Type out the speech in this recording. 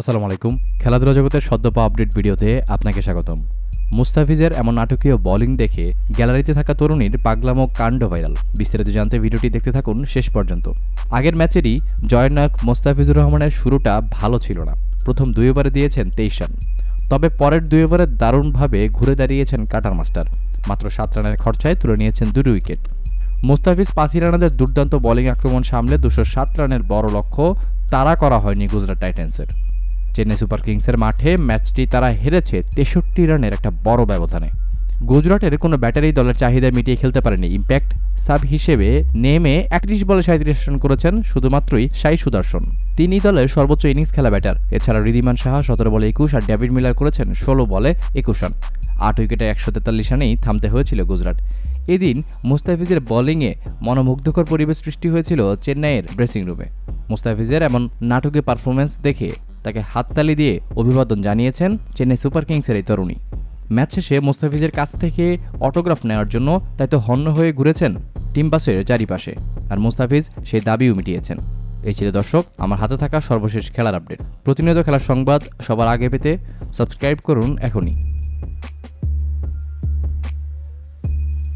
আসসালামু আলাইকুম। খেলাধুলা জগতের সদ্য পাওয়া আপডেট ভিডিওতে আপনাকে স্বাগতম। মুস্তাফিজের এমন নাটকীয় বোলিং দেখে গ্যালারিতে থাকা তরুণীর পাগলামো কাণ্ড ভাইরাল বিস্তারিত জানতে ভিডিওটি দেখতে থাকুন শেষ পর্যন্ত। আগের ম্যাচেরই জয়ের নায়ক মোস্তাফিজুর রহমানের শুরুটা ভালো ছিল না। প্রথম দুই ওভারে দিয়েছেন তেইশ রান। তবে পরের দুই ওভারে দারুণভাবে ঘুরে দাঁড়িয়েছেন কাটার মাস্টার। মাত্র সাত রানের খরচায় তুলে নিয়েছেন দুটি উইকেট। মুস্তাফিজ পাথি রানাদের দুর্দান্ত বোলিং আক্রমণ সামলে দুশো সাত রানের বড় লক্ষ্য তাড়া করা হয়নি গুজরাট টাইটান্সের। চেন্নাই সুপার কিংসের মাঠে ম্যাচটি তারা হেরেছে তেষট্টি রানের একটা বড় ব্যবধানে। গুজরাটের কোনো ব্যাটারি দলের চাহিদা মিটিয়ে খেলতে পারেনি। ইম্প্যাক্ট সাব হিসেবে নেমে একত্রিশ বলে সাঁত্রিশ রান করেছেন শুধুমাত্রই সাই সুদর্শন। তিনি দলের সর্বোচ্চ ইনিংস খেলা ব্যাটার। এছাড়া রিদিমান সাহা সতেরো বলে একুশ আর ডেভিড মিলার করেছেন ষোলো বলে একুশ রান। আট উইকেটে একশো তেতাল্লিশ রানেই থামতে হয়েছিল গুজরাট। এদিন মুস্তাফিজের বোলিংয়ে মনোমুগ্ধকর পরিবেশ সৃষ্টি হয়েছিল চেন্নাইয়ের ড্রেসিং রুমে মুস্তাফিজের এমন নাটকীয় পারফরমেন্স দেখে তাকে হাততালি দিয়ে অভিবাদন জানিয়েছেন চেন্নাই সুপার কিংসের এই তরুণী। ম্যাচ শেষে মুস্তাফিজের কাছ থেকে অটোগ্রাফ নেওয়ার জন্য তাই তো হন্য হয়ে ঘুরেছেন টিম বাসের চারিপাশে, আর মোস্তাফিজ সেই দাবিও মিটিয়েছেন। এই ছিল দর্শক, আমার হাতে থাকা সর্বশেষ খেলার আপডেট। প্রতিনিয়ত খেলার সংবাদ সবার আগে পেতে সাবস্ক্রাইব করুন এখনই।